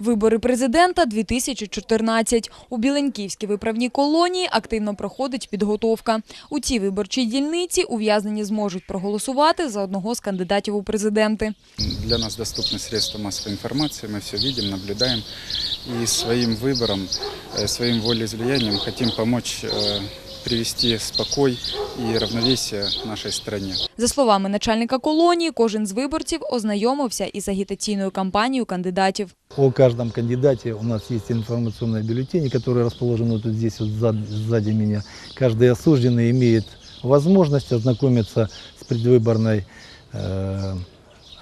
Вибори президента 2014. У Біленьківській виправній колонії активно проходить підготовка. У цій виборчій дільниці ув'язнені зможуть проголосувати за одного з кандидатів у президенти. Для нас доступны средства массовой информации, мы все видим, наблюдаем. И своим выбором, э, своим волеизлиянием хотим помочь э, привести спокой и равновесие нашей стране. За словами начальника колонії, кожен з виборців ознайомився із агітаційною кампанією кандидатів. О каждом кандидате у нас есть информационные бюллетени, которые расположены вот здесь, вот сзади, сзади меня. Каждый осужденный имеет возможность ознакомиться с предвыборной э,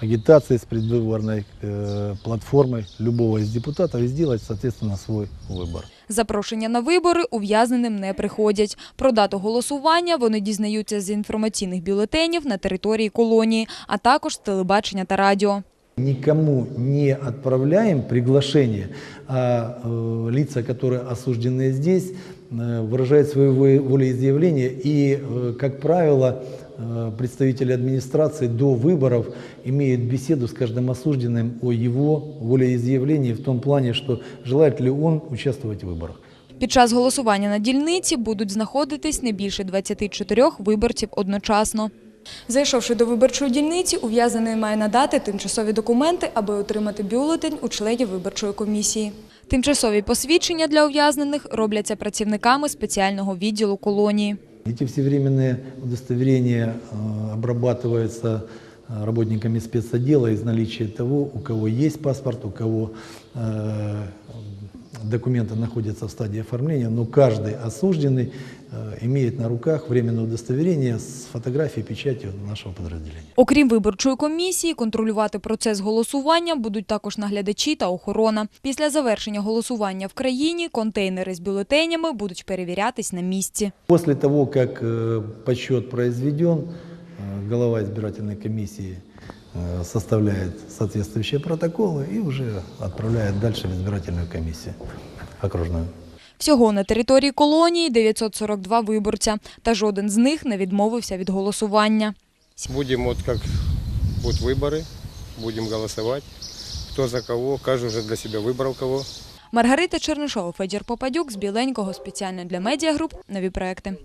агитацией, с предвыборной э, платформой любого из депутатов и сделать, соответственно, свой выбор. Запрошення на вибори ув'язненим не приходять. Про дату голосування вони дізнаються з інформаційних бюлетенів на території колонії, а також з телебачення та радіо. Никому не отправляем приглашение, а э, лица, которые осуждены здесь, э, выражают свое во- волеизъявление и, э, как правило, э, представители администрации до выборов имеют беседу с каждым осужденным о его волеизъявлении в том плане, что желает ли он участвовать в выборах. Під час голосування на дільниці будуть знаходитись не більше 24 виборців одночасно. Зайшовши до виборчої дільниці, ув'язнений має надати тимчасові документи, аби отримати бюлетень у членів виборчої комісії. Тимчасові посвідчення для ув'язнених робляться працівниками спеціального відділу колонії. Эти всевременные удостоверения э, обрабатываются э, работниками спецотдела из наличия того, у кого есть паспорт, у кого э, документы находятся в стадии оформления, но каждый осужденный э, имеет на руках временное удостоверение с фотографией, печатью нашего подразделения. Окрім виборчої комісії, контролювати процес голосування будуть також наглядачі та охорона. Після завершення голосування в країні контейнери з бюлетенями будуть перевірятись на місці. После того, как э, подсчет произведен, э, голова избирательной комиссии э, составляет соответствующие протоколы и уже отправляет дальше в избирательную комиссию окружную. Всього на території колонії 942 виборця, та жоден з них не відмовився від голосування. Будем вот как будут выборы, будем голосовать. Кто за кого, каждый уже для себя выбрал кого. Маргарита Чернишова, Федір Попадюк з Біленького спеціально для медіагруп. Нові проекти.